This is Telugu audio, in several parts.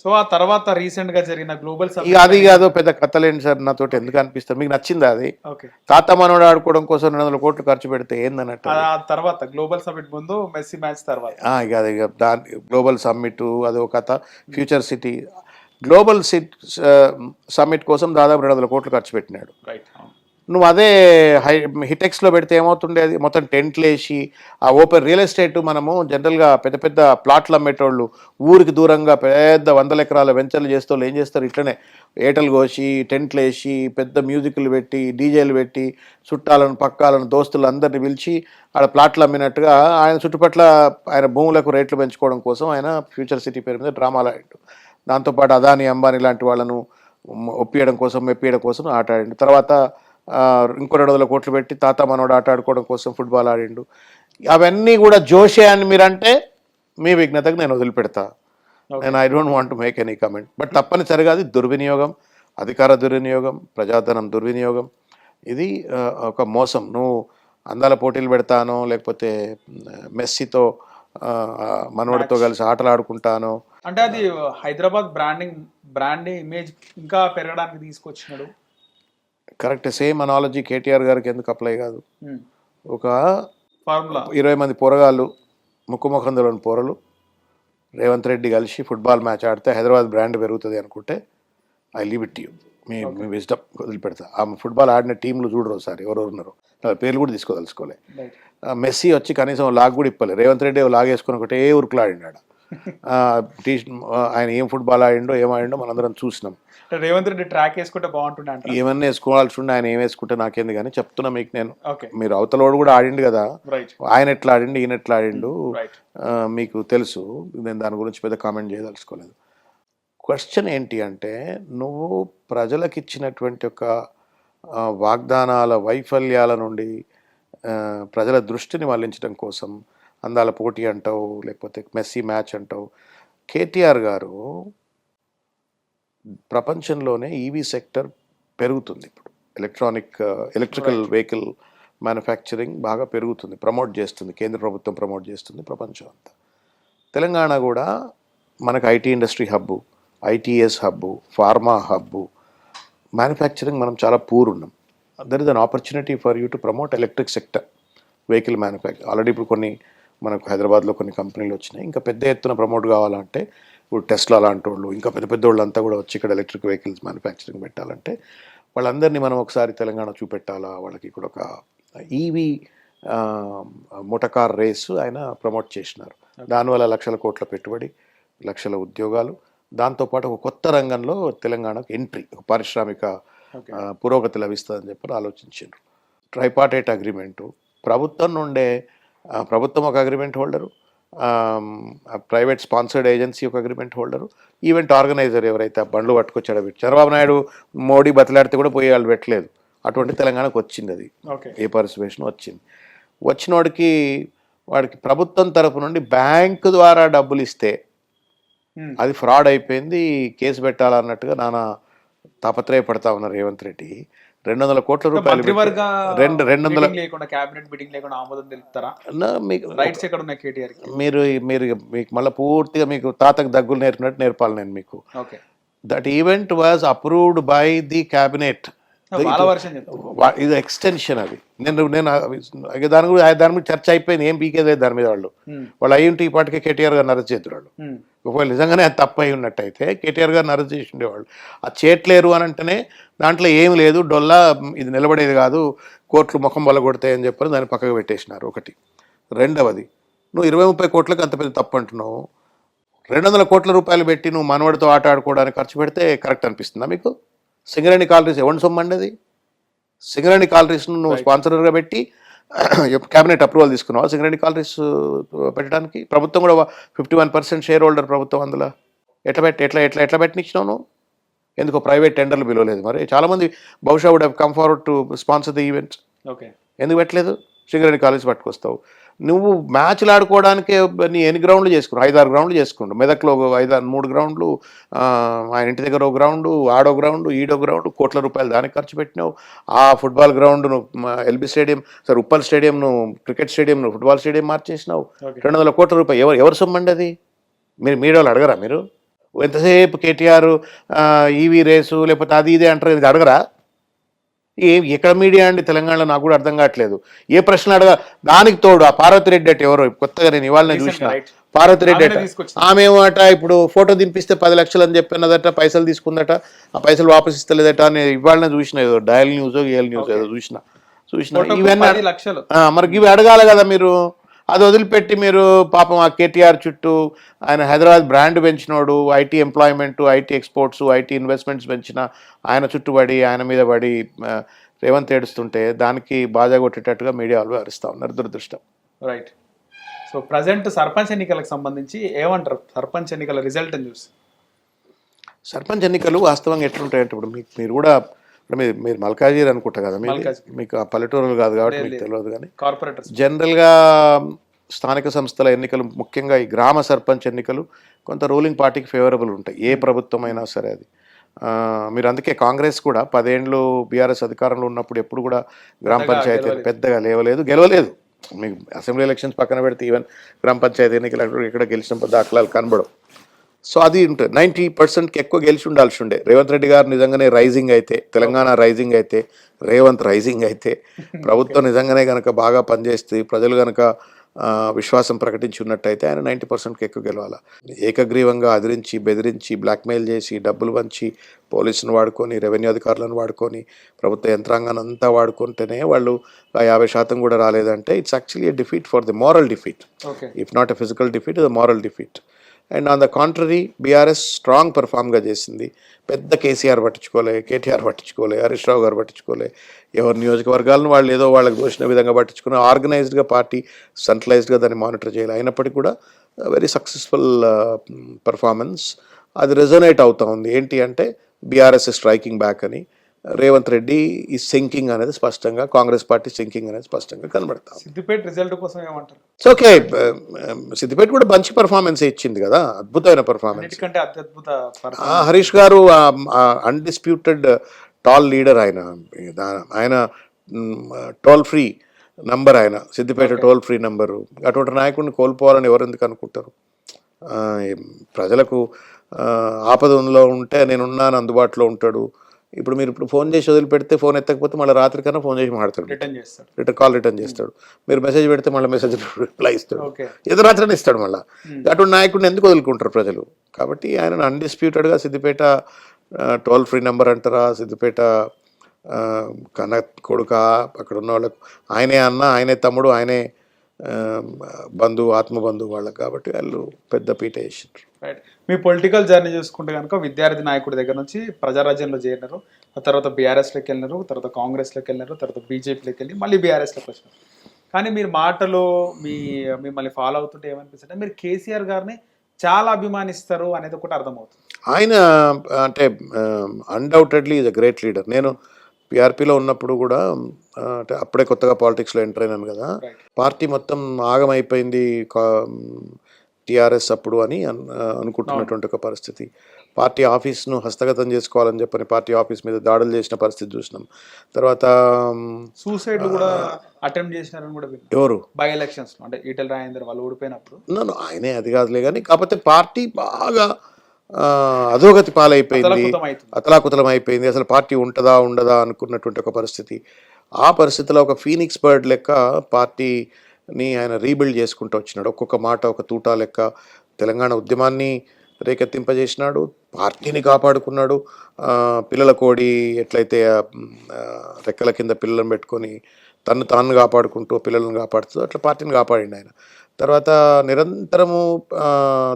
సో ఆ తర్వాత రీసెంట్గా జరిగిన గ్లోబల్ ఇక అది కాదు పెద్ద కథలేండి సార్ నాతోటి ఎందుకు అనిపిస్తుంది? మీకు నచ్చిందా అది? తాత మనోడు ఆడుకోవడం కోసం రెండు వందల కోట్లు ఖర్చు పెడితే ఏందన్నట్టు ఆ తర్వాత గ్లోబల్ సమిట్ ముందు మెస్సీ మ్యాచ్ తర్వాత. ఇక అది దాని గ్లోబల్ సమ్మిట్ అది ఒక కథ. Future city. గ్లోబల్ సిట్ సమ్మిట్ కోసం దాదాపు రెండు వందల కోట్లు ఖర్చు పెట్టినాడు. రైట్ నువ్వు అదే హై హిటెక్స్లో పెడితే ఏమవుతుండే అది మొత్తం టెంట్లు వేసి ఆ ఓపెన్ రియల్ ఎస్టేట్ మనము జనరల్గా పెద్ద పెద్ద ప్లాట్లు అమ్మేటోళ్ళు ఊరికి దూరంగా పెద్ద వందల ఎకరాల వెంచర్లు చేస్తూ ఏం చేస్తారు? ఇట్లనే ఏటలు కోసి టెంట్లు వేసి పెద్ద మ్యూజిక్లు పెట్టి డీజేలు పెట్టి చుట్టాలను పక్కాలను దోస్తులు అందరిని పిలిచి ఆడ ప్లాట్లు అమ్మినట్టుగా ఆయన చుట్టుపట్ల ఆయన భూములకు రేట్లు పెంచుకోవడం కోసం ఆయన ఫ్యూచర్ సిటీ పేరు మీద డ్రామాలు ఆడిండు. దాంతోపాటు అదాని అంబానీ లాంటి వాళ్ళను ఒప్పియడం కోసం మెప్పియడం కోసం ఆట ఆడాడు. తర్వాత ఇంకో రెండు వందల కోట్లు పెట్టి తాత మనోడు ఆట ఆడుకోవడం కోసం ఫుట్బాల్ ఆడిండు. అవన్నీ కూడా జోషే అని మీరంటే మీ విఘ్నతకు నేను వదిలిపెడతా. నేను I don't want make any comment but తప్పనిసరిగా అది దుర్వినియోగం అధికార దుర్వినియోగం ప్రజాధనం దుర్వినియోగం. ఇది ఒక మోసం. నువ్వు అందాల పోటీలు పెడతానో లేకపోతే మెస్సీతో మనవడితో కలిసి ఆటలు ఆడుకుంటానో. అంటే అది హైదరాబాద్ బ్రాండింగ్ బ్రాండింగ్ ఇమేజ్ ఇంకా పెరగడానికి తీసుకొచ్చినాడు. కరెక్ట్ సేమ్ అనాలజీ కేటీఆర్ గారికి ఎందుకు అప్లై కాదు. ఒక ఫార్ములా ఇరవై మంది పోరగాళ్ళు ముక్కు ముఖందులోని పోరలు రేవంత్ రెడ్డి కలిసి ఫుట్బాల్ మ్యాచ్ ఆడితే హైదరాబాద్ బ్రాండ్ పెరుగుతుంది అనుకుంటే ఐ లీవ్ ఇట్ యూ మీ మీ విజ్డమ్ వదిలిపెడతా. ఆ ఫుట్బాల్ ఆడిన టీంలు చూడరు ఒకసారి ఎవరెవరు ఉన్నారు. పేర్లు కూడా తీసుకోదలుచుకోలే. ఆ, మెస్సీ వచ్చి కనీసం లాగ్ కూడా ఇప్పలే. రేవంత్ రెడ్డి లాగ్ వేసుకుని ఒకటే ఆ, టీ ఆయన ఏం ఫుట్బాల్ ఆడిండో ఏం ఆడిండో మనందరం చూసినాం. రేవంత్ రెడ్డి ట్రాక్ వేసుకుంటే బాగుంటుండే అంట ఏమన్నా వేసుకోవాల్సి ఉండే ఆయన ఏం వేసుకుంటే నాకేంది కానీ చెప్తున్నా మీకు నేను. మీరు అవతలోడు కూడా ఆడిండు కదా. ఆయన ఎట్లా ఆడిండు ఈయన ఎట్లా ఆడిండు మీకు తెలుసు. నేను దాని గురించి పెద్ద కామెంట్ చేయదలుచుకోలేదు. క్వశ్చన్ ఏంటి అంటే నువ్వు ప్రజలకు ఇచ్చినటువంటి ఒక వాగ్దానాల వైఫల్యాల నుండి ప్రజల దృష్టిని మళ్ళించడం కోసం అందాల పోటీ అంటావు లేకపోతే మెస్సీ మ్యాచ్ అంటావు. కేటీఆర్ గారు ప్రపంచంలోనే ఈవీ సెక్టర్ పెరుగుతుంది ఇప్పుడు. ఎలక్ట్రానిక్ ఎలక్ట్రికల్ వెహికల్ మ్యానుఫ్యాక్చరింగ్ బాగా పెరుగుతుంది ప్రమోట్ చేస్తుంది కేంద్ర ప్రభుత్వం ప్రమోట్ చేస్తుంది ప్రపంచం అంతా. తెలంగాణ కూడా మనకు IT industry hub ITES hub pharma hub manufacturing మనం చాలా పూర్ ఉన్నాం. There is an opportunity for you to promote electric sector vehicle manufacture already ఇప్పుడు కొన్ని మనకు హైదరాబాద్లో కొన్ని కంపెనీలు వచ్చినాయి. ఇంకా పెద్ద ఎత్తున ప్రమోట్ కావాలంటే ఇప్పుడు టెస్లా లాంటి వాళ్ళు ఇంకా పెద్ద పెద్ద వాళ్ళంతా కూడా వచ్చి ఇక్కడ ఎలక్ట్రిక్ వెహికల్స్ మ్యానుఫ్యాక్చరింగ్ పెట్టాలంటే వాళ్ళందరినీ మనం ఒకసారి తెలంగాణ చూపెట్టాలా? వాళ్ళకి ఇక్కడ ఒక ఈవీ మోటకార్ రేసు ఆయన ప్రమోట్ చేసినారు. దానివల్ల లక్షల కోట్ల పెట్టుబడి లక్షల ఉద్యోగాలు. దాంతోపాటు ఒక కొత్త రంగంలో తెలంగాణకు ఎంట్రీ ఒక పారిశ్రామిక పురోగతి లభిస్తుందని చెప్పి ఆలోచించారు. ట్రైపార్టేట్ అగ్రిమెంటు ప్రభుత్వం నుండే ప్రభుత్వం ఒక agreement holder private sponsored agency ఒక అగ్రిమెంట్ హోల్డరు ఈవెంట్ ఆర్గనైజర్ ఎవరైతే ఆ బండ్లు పట్టుకొచ్చాడో పెట్టి చంద్రబాబు నాయుడు మోడీ బతలాడితే కూడా పోయి వాళ్ళు పెట్టలేదు. అటువంటి తెలంగాణకు వచ్చింది అది. ఏ పార్టిసిపేషన్ వచ్చింది. వచ్చినోడికి వాడికి ప్రభుత్వం తరపు నుండి బ్యాంకు ద్వారా డబ్బులు ఇస్తే. అది ఫ్రాడ్ అయిపోయింది కేసు పెట్టాలన్నట్టుగా నానా తాపత్రయపడతా ఉన్నారు రేవంత్ రెడ్డి. రెండు వందల కోట్ల రూపాయలు రెండు రెండు వందల క్యాబినెట్ మీటింగ్ లేకుండా ఆమోదం తెలుపుతారా? మీకు రైట్స్ ఎక్కడ ఉన్నాయి కేటీఆర్ మీరు మీరు మీకు మళ్ళీ పూర్తిగా మీకు తాతకు దగ్గులు నేర్పినట్టు నేర్పాలి నేను మీకు. Okay. That event was approved by the cabinet ఇది ఎక్స్టెన్షన్ అది. నేను నేను దాని గురించి దాని గురించి చర్చ అయిపోయింది. ఏం పీకేదే దాని మీద వాళ్ళు. వాళ్ళు అయ్యి ఉంటే ఈ పాటికే కేటీఆర్ గారు చేద్దరు వాళ్ళు. ఒకవేళ నిజంగానే అది తప్పు అయి ఉన్నట్టయితే కేటీఆర్ గారిని అరెస్ట్ చేసి ఉండేవాళ్ళు. అది చేయట్లేరు అని అంటేనే దాంట్లో ఏం లేదు. డొల్లా ఇది నిలబడేది కాదు. కోట్లు ముఖం అని చెప్పని దాన్ని పక్కకు పెట్టేసినారు. ఒకటి. రెండవది నువ్వు ఇరవై ముప్పై కోట్లకు అంత పెద్ద తప్పు అంటున్నావు. రెండు వందల కోట్ల రూపాయలు పెట్టి నువ్వు మనవడితో ఆట ఆడుకోవడానికి ఖర్చు పెడితే కరెక్ట్ అనిపిస్తుందా మీకు? సింగరేణి కాలరీస్ ఎవరి సొమ్మండి అది? సింగరేణి కాలరీస్ను నువ్వు స్పాన్సర్గా పెట్టి క్యాబినెట్ అప్రూవల్ తీసుకున్నావా సింగరేణి కాలరీస్ పెట్టడానికి? ప్రభుత్వం కూడా fifty one percent share holder ప్రభుత్వం అందులో. ఎట్లా పెట్టి ఎట్లా ఎట్లా ఎట్లా పెట్టినిచ్చినావు నువ్వు? ఎందుకో ప్రైవేట్ టెండర్లు పిలవలేదు మరి. చాలామంది బహుశా would have come forward to sponsor the events. Okay. ఎందుకు పెట్టలేదు? సింగరేణి కాలేజ్ పట్టుకొస్తావు. నువ్వు మ్యాచ్లు ఆడుకోవడానికే నీ ఎన్ని గ్రౌండ్లు చేసుకున్నావు ఐదారు గ్రౌండ్లు చేసుకుంటావు. మెదక్లో ఒక ఐదారు మూడు గ్రౌండ్లు ఆయన ఇంటి దగ్గర ఒక గ్రౌండ్ ఆడో గ్రౌండ్ ఈడో గ్రౌండ్ కోట్ల రూపాయలు దానికి ఖర్చు పెట్టినావు. ఆ ఫుట్బాల్ గ్రౌండ్ను ఎల్బీ స్టేడియం సార్ ఉప్పల్ స్టేడియంను క్రికెట్ స్టేడియంను ఫుట్బాల్ స్టేడియం మార్చేసినావు. రెండు వందల కోట్ల రూపాయలు. ఎవరు ఎవరు సొమ్మండి అది? మీరు మీడియాలో అడగరా మీరు? ఎంతసేపు కేటీఆర్ ఈవీ రేసు లేకపోతే అది ఇది అంటారు ఇది అడగరా? ఏ ఎక్కడ మీడియా అండి తెలంగాణలో? నాకు కూడా అర్థం కావట్లేదు. ఏ ప్రశ్న అడగ దానికి తోడు ఆ పార్వతిరెడ్డి అట్ ఎవరో? కొత్తగా నేను ఇవాళ చూసిన. పార్వతిరెడ్డి అట. ఆమె ఏమట ఇప్పుడు ఫోటో దింపిస్తే పది లక్షలు అని చెప్పినదట పైసలు తీసుకుందట ఆ పైసలు వాపస్ ఇస్తలేదట అని ఇవాళ చూసిన ఏదో డయల్ న్యూస్ ఏల్ న్యూస్ ఏదో చూసిన. చూసిన ఇవన్నీ మరి ఇవి అడగాలి కదా మీరు. అది వదిలిపెట్టి మీరు పాపం ఆ కేటీఆర్ చుట్టూ ఆయన Hyderabad brand పెంచినోడు IT employment IT exports IT investments పెంచిన ఆయన చుట్టుబడి ఆయన మీద పడి రేవంత్ ఏడుస్తుంటే దానికి బాజా కొట్టేటట్టుగా మీడియా వాళ్ళు అరుస్తూ ఉన్నారు దురదృష్టం. రైట్ సో ప్రజెంట్ సర్పంచ్ ఎన్నికలకు సంబంధించి ఏమంటారు? సర్పంచ్ ఎన్నికల రిజల్ట్ చూసి. సర్పంచ్ ఎన్నికలు వాస్తవంగా ఎట్లుంటాయంటే ఇప్పుడు మీకు మీరు కూడా ఇప్పుడు మీరు మీరు మల్కాజీర్ అనుకుంటా కదా మీరు. మీకు ఆ పల్లెటూరులు కాదు కాబట్టి మీకు. తెలియదు కానీ కార్పొరేటర్స్ జనరల్గా స్థానిక సంస్థల ఎన్నికలు ముఖ్యంగా ఈ గ్రామ సర్పంచ్ ఎన్నికలు కొంత రూలింగ్ పార్టీకి ఫేవరబుల్ ఉంటాయి ఏ ప్రభుత్వం అయినా సరే అది మీరు అందుకే కాంగ్రెస్ కూడా పదేండ్లు బీఆర్ఎస్ అధికారంలో ఉన్నప్పుడు ఎప్పుడు కూడా గ్రామ పంచాయతీ. పెద్దగా లేవలేదు గెలవలేదు మీకు అసెంబ్లీ ఎలక్షన్స్ పక్కన పెడితే ఈవెన్ గ్రామ పంచాయతీ ఎన్నికలు ఇక్కడ గెలిచిన దాఖలాలు కనబడవు సో అది ఉంటుంది. నైంటీ పర్సెంట్కి ఎక్కువ గెలిచి ఉండాల్సి ఉండే. రేవంత్ రెడ్డి గారు నిజంగానే రైజింగ్ అయితే తెలంగాణ రైజింగ్ అయితే రేవంత్ రైజింగ్ అయితే ప్రభుత్వం నిజంగానే కనుక బాగా పనిచేస్తే ప్రజలు కనుక విశ్వాసం ప్రకటించి ఉన్నట్టయితే ఆయన నైంటీ పర్సెంట్కి ఎక్కువ గెలవాలి. ఏకగ్రీవంగా అదిరించి బెదిరించి బ్లాక్మెయిల్ చేసి డబ్బులు వంచి పోలీసును వాడుకొని రెవెన్యూ అధికారులను వాడుకొని ప్రభుత్వ యంత్రాంగాన్ని అంతా వాడుకుంటేనే వాళ్ళు యాభై శాతం కూడా రాలేదంటే it's actually a defeat for the moral defeat. If not a physical defeat the moral defeat and on the contrary BRS strong పెర్ఫామ్గా చేసింది. పెద్ద కేసీఆర్ పట్టించుకోలే కేటీఆర్ పట్టించుకోలే హరీష్ రావు గారు పట్టించుకోలే. ఎవరి నియోజకవర్గాలను వాళ్ళు ఏదో వాళ్ళకి దోచిన విధంగా పట్టించుకుని ఆర్గనైజ్డ్గా పార్టీ సెంట్రలైజ్డ్గా దాన్ని మానిటర్ చేయాలి. అయినప్పటికీ కూడా వెరీ సక్సెస్ఫుల్ పర్ఫార్మెన్స్ అది రెజొనేట్ అవుతూ ఉంది. ఏంటి అంటే బీఆర్ఎస్ స్ట్రైకింగ్ బ్యాక్ అని. రేవంత్ రెడ్డి ఈ సింకింగ్ అనేది స్పష్టంగా కాంగ్రెస్ పార్టీ సింకింగ్ అనేది స్పష్టంగా కనబడతా. సిద్దిపేట రిజల్ట్ కోసం ఏమంటారు? ఇట్స్ ఓకే సిద్దిపేట కూడా మంచి పర్ఫార్మెన్స్ ఇచ్చింది కదా అద్భుతమైన పర్ఫార్మెన్స్. హరీష్ గారు అన్డిస్ప్యూటెడ్ టాల్ లీడర్ ఆయన ఆయన టోల్ ఫ్రీ నంబర్ ఆయన సిద్దిపేట టోల్ ఫ్రీ నంబరు అటువంటి నాయకుడిని కోల్పోవాలని ఎవరు ఎందుకు అనుకుంటారు? ప్రజలకు ఆపదలో ఉంటే నేనున్నాను అందుబాటులో ఉంటాడు. ఇప్పుడు మీరు ఇప్పుడు ఫోన్ చేసి వదిలిపెడితే ఫోన్ ఎత్తకపోతే మళ్ళీ రాత్రి కన్నా ఫోన్ చేసి మాట్లాడతాడు. రిటర్న్ చేస్తాడు. రిటర్న్ కాల్ రిటర్న్ చేస్తాడు. మీరు మెసేజ్ పెడితే మళ్ళీ మెసేజ్ రిప్లై ఇస్తాడు. ఓకే. ఏదో రాత్రి ఇస్తాడు మళ్ళీ. అటువంటి నాయకుడిని ఎందుకు వదులుకుంటారు ప్రజలు? కాబట్టి ఆయన అన్డిస్ప్యూటెడ్గా సిద్దిపేట టోల్ ఫ్రీ నెంబర్ అంటారా? సిద్దిపేట ఆ, కన్న కొడుక అక్కడ ఉన్న వాళ్ళకు ఆయనే అన్న ఆయనే తమ్ముడు ఆయనే బంధువు ఆత్మబంధువు వాళ్ళకి కాబట్టి వాళ్ళు పెద్ద పీట వేసిండ్రు. రైట్ మీ పొలిటికల్ జర్నీ చూసుకుంటే కనుక విద్యార్థి నాయకుడి దగ్గర నుంచి ప్రజారాజ్యంలో చేరినారు. ఆ తర్వాత బీఆర్ఎస్లోకి వెళ్ళినారు తర్వాత కాంగ్రెస్లోకి వెళ్ళినారు తర్వాత బీజేపీలోకి వెళ్ళి మళ్ళీ బీఆర్ఎస్లోకి వచ్చినారు. కానీ మీరు మాటలు మీ మిమ్మల్ని ఫాలో అవుతుంటే ఏమనిపిస్తుంది మీరు కేసీఆర్ గారిని చాలా అభిమానిస్తారు అనేది ఒకటి అర్థమవుతుంది. ఆయన అంటే undoubtedly is a great leader నేను పిఆర్పిలో ఉన్నప్పుడు కూడా ఆ, అంటే అప్పుడే కొత్తగా పాలిటిక్స్లో ఎంటర్ అయినాను కదా. రైట్ పార్టీ మొత్తం ఆగమైపోయింది టీఆర్ఎస్ అప్పుడు అని అన్- అనుకుంటున్నటువంటి ఒక పరిస్థితి. పార్టీ ఆఫీస్ను హస్తగతం చేసుకోవాలని చెప్పని పార్టీ ఆఫీస్ మీద దాడులు చేసిన పరిస్థితి చూసినాం. తర్వాత సూసైడ్ కూడా అటెంప్ట్ చేసినారని కూడా ఎవరు? బై ఎలక్షన్స్ అంటే ఈటెల రాజేందర్ వాళ్ళు ఓడిపోయినప్పుడు. నన్ను ఆయనే అది కాదులే కానీ కాకపోతే పార్టీ బాగా అధోగతి పాలైపోయింది. అతలాకుతలం అయిపోయింది. అసలు పార్టీ ఉంటుందా ఉండదా అనుకున్నటువంటి ఒక పరిస్థితి. ఆ పరిస్థితిలో ఒక ఫీనిక్స్ బర్డ్ లెక్క ని ఆయన రీబిల్డ్ చేసుకుంటూ వచ్చినాడు. ఒక్కొక్క మాట ఒక తూటా లెక్క తెలంగాణ ఉద్యమాన్ని రేకెత్తింపజేసినాడు. పార్టీని కాపాడుకున్నాడు. పిల్లల కోడి ఎట్లయితే రెక్కల కింద పిల్లలను పెట్టుకొని తను తాను కాపాడుకుంటూ పిల్లలను కాపాడుతూ అట్లా పార్టీని కాపాడిండు ఆయన. తర్వాత నిరంతరము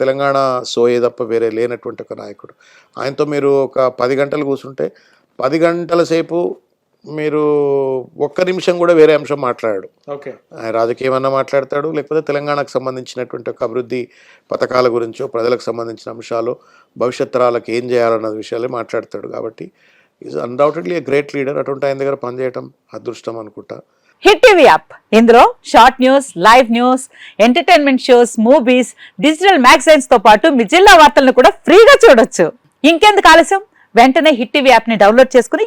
తెలంగాణ సోయే తప్ప వేరే లేనటువంటి ఒక నాయకుడు. ఆయనతో మీరు ఒక పది గంటలు కూర్చుంటే పది గంటల సేపు మీరు ఒక్క నిమిషం కూడా వేరే అంశం మాట్లాడాడు. ఓకే. ఆయన రాజకీయం అన్నా మాట్లాడతాడు లేకపోతే తెలంగాణకు సంబంధించినటువంటి ఒక అభివృద్ధి పథకాల గురించో ప్రజలకు సంబంధించిన అంశాలు భవిష్యత్ తరాలకు ఏం చేయాలన్న విషయాలే మాట్లాడతాడు కాబట్టి is undoubtedly a great leader అటువంటి ఆయన దగ్గర పనిచేయటం అదృష్టం అనుకుంటా. Hit TV app. ఇందులో short news live news entertainment shows movies digital మ్యాగజైన్స్తో పాటు మీ జిల్లా వార్తలను కూడా ఫ్రీగా చూడొచ్చు. ఇంకెందుకు ఆలస్యం? వెంటనే హిట్ టీవీ యాప్ని డౌన్లోడ్ చేసుకుని